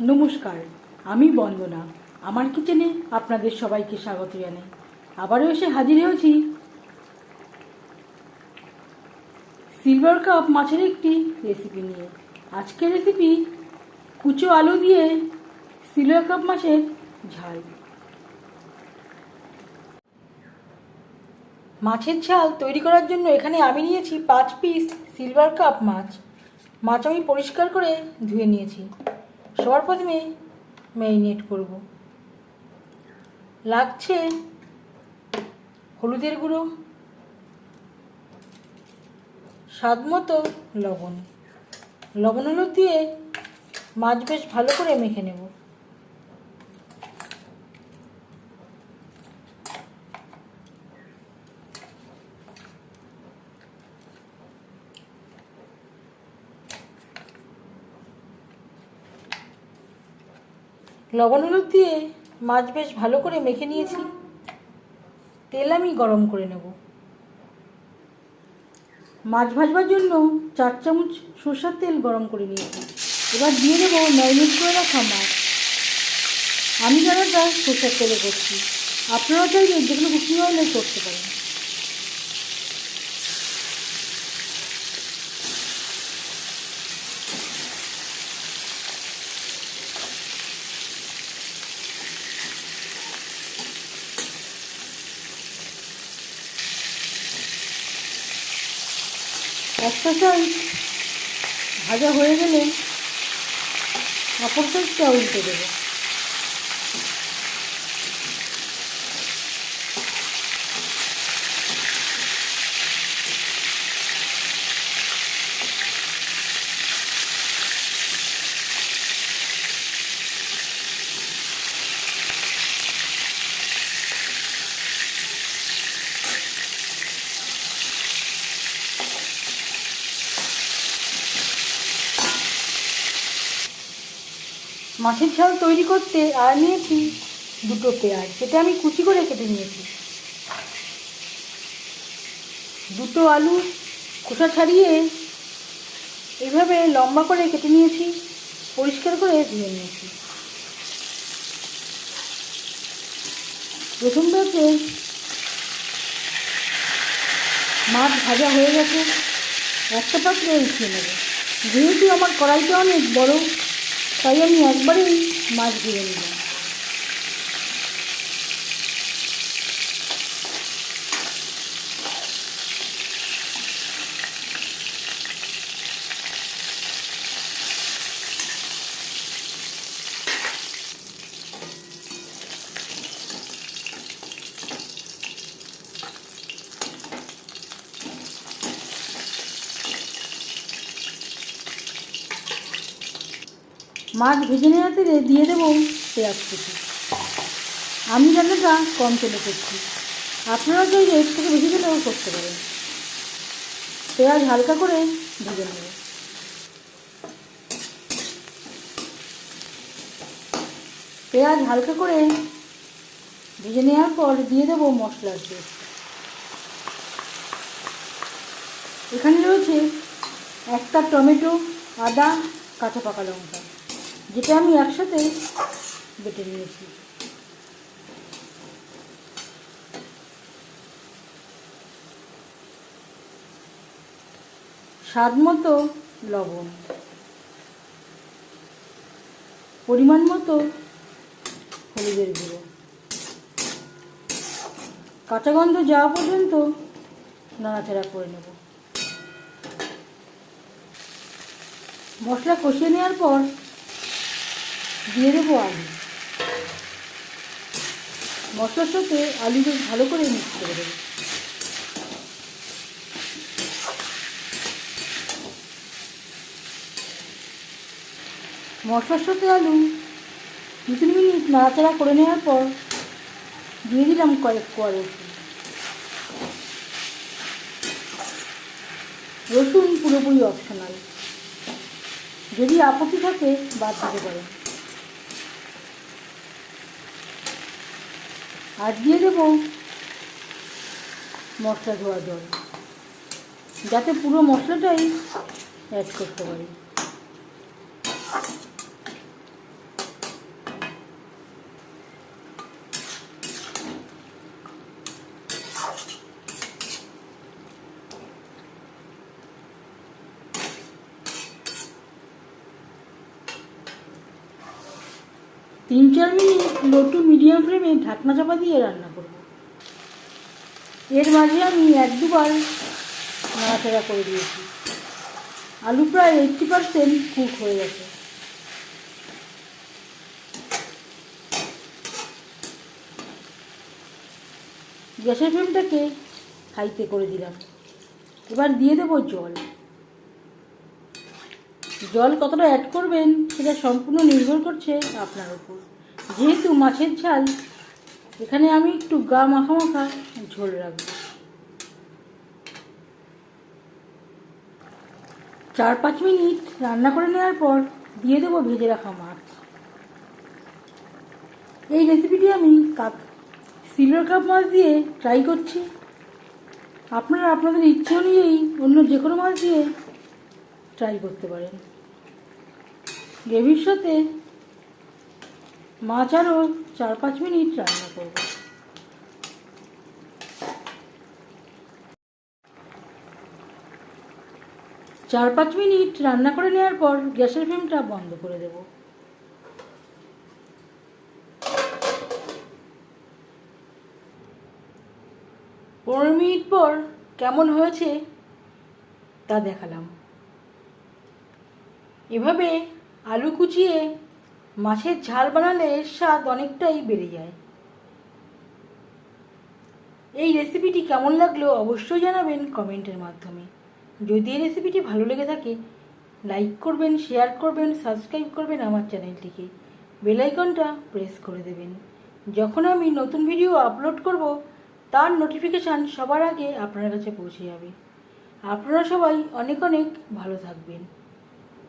নমস্কার, আমি বন্দনা। আমার কিচেনে আপনাদের সবাইকে স্বাগত জানাই। আবারও এসে হাজির হয়েছি। সিলভার কাপ মাছের একটি রেসিপি নিয়ে। আজকের রেসিপি কুচো আলু দিয়ে সিলভার কাপ মাছের ঝাল। মাছের ঝাল তৈরি করার জন্য এখানে আমি নিয়েছি পাঁচ পিস সিলভার কাপ মাছ। মাছ আমি পরিষ্কার করে ধুয়ে নিয়েছি। সবার প্রথমে ম্যারিনেট করব। লাগছে হলুদের গুঁড়ো, স্বাদ মতো লবণ। লবণ হলুদ দিয়ে মাছ বেশ ভালো করে মেখে নেব। লবণ হলুদ দিয়ে মাছ বেশ ভালো করে মেখে নিয়েছি। তেল আমি গরম করে নেব। মাছ ভাজবার জন্য চার চামচ সরষের তেল গরম করে নিয়েছি। এবার দিয়ে দেবো ম্যারিনেট করে রাখা মাছ। আমি যারা রান্নাটা সরষের তেলে করছি আপনারা চাইলে যেগুলো কুকিং অয়েলে করতে পারেন। একটা চাল ভাজা হয়ে গেলে অপর সাইডটা উল্টে দেবো। মাছের ঝাল তৈরি করতে আর নিয়েছি দুটো পেঁয়াজ, সেটা আমি কুচি করে কেটে নিয়েছি। দুটো আলু খোসা ছাড়িয়ে এভাবে লম্বা করে কেটে নিয়েছি, পরিষ্কার করে ধুয়ে নিয়েছি। প্রথম ব্যাপে মাছ ভাজা হয়ে গেছে, একটা পাত্রে উঠিয়ে নেব। যেহেতু আমার কড়াইটা অনেক বড় তাই আমি একবারেই মাছ দিয়ে নিলাম। মাছ ভেজে নেওয়ার তেলে দিয়ে দেবো পেঁয়াজ কুচি। আমি রান্নাটা কম তেলে করছি। আপনারা চাইলে এর থেকে বেশি তেলেও করতে পারেন। পেঁয়াজ হালকা করে ভেজে নেব। পেঁয়াজ হালকা করে ভেজে নেওয়ার পর দিয়ে দেবো মশলার পেস্ট। এখানে রয়েছে একটা টমেটো, আদা, কাঁচা পাকা লঙ্কা। যেটা আমি একসাথে বেটে নিয়েছি। স্বাদ মতো লবণ। পরিমাণ মতো হলুদের গুঁড়ো। কাঁচা গন্ধ যাওয়া পর্যন্ত নাড়াচাড়া করে নেব। মশলা কষিয়ে নেওয়ার পর দিয়ে দেবো আলু। মশলার সাথে আলু বেশ ভালো করে মিক্স করে দেবো। মশলার সাথে আলু দু তিন মিনিট নাড়াচাড়া করে নেওয়ার পর দিয়ে দিলাম কয়েক কোয়া রসুন। রসুন পুরোপুরি অপশনাল যদি আপত্তি থাকে বাদ দিতে পারেন। আর দিয়ে দেব। মশলা ধোয়া জল। যাতে পুরো মশলাটাই অ্যাড করতে পারি। তিন চার মিনিট লো টু মিডিয়াম ফ্লেমে ঢাকনা চাপা দিয়ে রান্না করব। এর মাঝে আমি এক দুবার নাড়াচাড়া করে দিয়েছি। আলু প্রায় এইটটি পারসেন্ট কুক হয়ে গেছে। গ্যাসের ফ্লেমটাকে হাইতে করে দিলাম। এবার দিয়ে দেবো জল। জল কতটা অ্যাড করবেন সেটা সম্পূর্ণ নির্ভর করছে আপনার উপর। যেহেতু মাছের ঝাল, এখানে আমি একটু গা মাখা মাখা ঝোল রাখব। চার পাঁচ মিনিট রান্না করে নেওয়ার পর দিয়ে দেবো ভেজে রাখা মাছ। এই রেসিপিটি আমি কাপ সিলভার কাপ মাছ দিয়ে ট্রাই করছি। আপনারা আপনাদের ইচ্ছে অনুযায়ী অন্য যে কোনো মাছ দিয়ে ট্রাই করতে পারেন। গ্রেভির সাথে মাছ আরও চার পাঁচ মিনিট রান্না করব। চার পাঁচ মিনিট রান্না করে নেওয়ার পর গ্যাসের ফ্লেমটা বন্ধ করে দেব। পনেরো মিনিট পর কেমন হয়েছে তা দেখালাম। এভাবে আলু কুচিয়ে মাছের ঝাল বানালে এর স্বাদ অনেকটাই বেড়ে যায়। এই রেসিপিটি কেমন লাগল অবশ্যই জানাবেন কমেন্টের মাধ্যমে। যদি এই রেসিপিটি ভালো লেগে থাকে লাইক করবেন শেয়ার করবেন সাবস্ক্রাইব করবেন আমার চ্যানেলটিকে বেলাইকনটা প্রেস করে দেবেন। যখন আমি নতুন ভিডিও আপলোড করব, তার নোটিফিকেশান সবার আগে আপনার কাছে পৌঁছে যাবে। আপনারা সবাই অনেক অনেক ভালো থাকবেন।